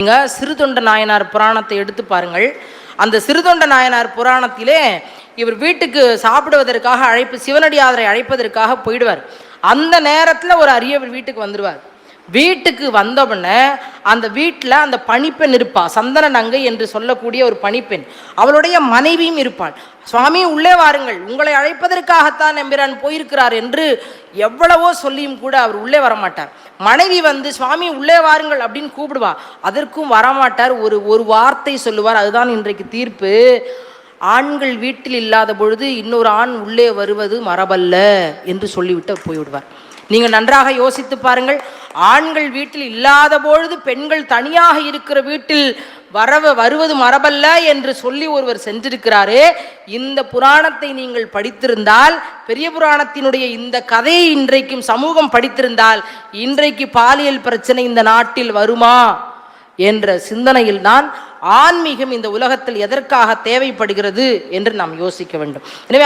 நீங்கள் சிறுதொண்ட நாயனார் புராணத்தை எடுத்து பாருங்கள். அந்த சிறுதொண்ட நாயனார் புராணத்திலே இவர் வீட்டுக்கு சாப்பிடுவதற்காக அழைப்பு சிவனடியாதரை அழைப்பதற்காக போயிடுவார். அந்த நேரத்தில் ஒரு அரியவர் வீட்டுக்கு வந்துடுவார் வீட்டுக்கு வந்தவுடனே அந்த வீட்டில் அந்த பணிப்பெண் இருப்பா. சந்தன நங்கை என்று சொல்லக்கூடிய ஒரு பணிப்பெண். அவளுடைய மனைவியும் இருப்பாள். சுவாமி உள்ளே வாருங்கள். உங்களை அழைப்பதற்காகத்தான் எம்பிரான் போயிருக்கிறார் என்று எவ்வளவோ சொல்லியும் கூட அவர் உள்ளே வரமாட்டார். மனைவி வந்து சுவாமி உள்ளே வாருங்கள் அப்படின்னு கூப்பிடுவா. அதற்கும் வரமாட்டார். ஒரு ஒரு வார்த்தை சொல்லுவார். அதுதான் இன்றைக்கு தீர்ப்பு. ஆண்கள் வீட்டில் இல்லாத பொழுது இன்னொரு ஆண் உள்ளே வருவது மரபல்ல என்று சொல்லிவிட்டு போய்விடுவார். நீங்கள் நன்றாக யோசித்து பாருங்கள். ஆண்கள் வீட்டில் இல்லாத பொழுது பெண்கள் தனியாக இருக்கிற வீட்டில் வரவ வருவது மரபல்ல என்று சொல்லி ஒருவர் சென்றிருக்கிறாரு இந்த புராணத்தை நீங்கள் படித்திருந்தால் பெரிய புராணத்தினுடைய இந்த கதையை இன்றைக்கும் சமூகம் படித்திருந்தால் இன்றைக்கு பாலியல் பிரச்சனை இந்த நாட்டில் வருமா? என்ற சிந்தனையில் தான் ஆன்மீகம் இந்த உலகத்தில் எதற்காக தேவைப்படுகிறது என்று நாம் யோசிக்க வேண்டும். எனவே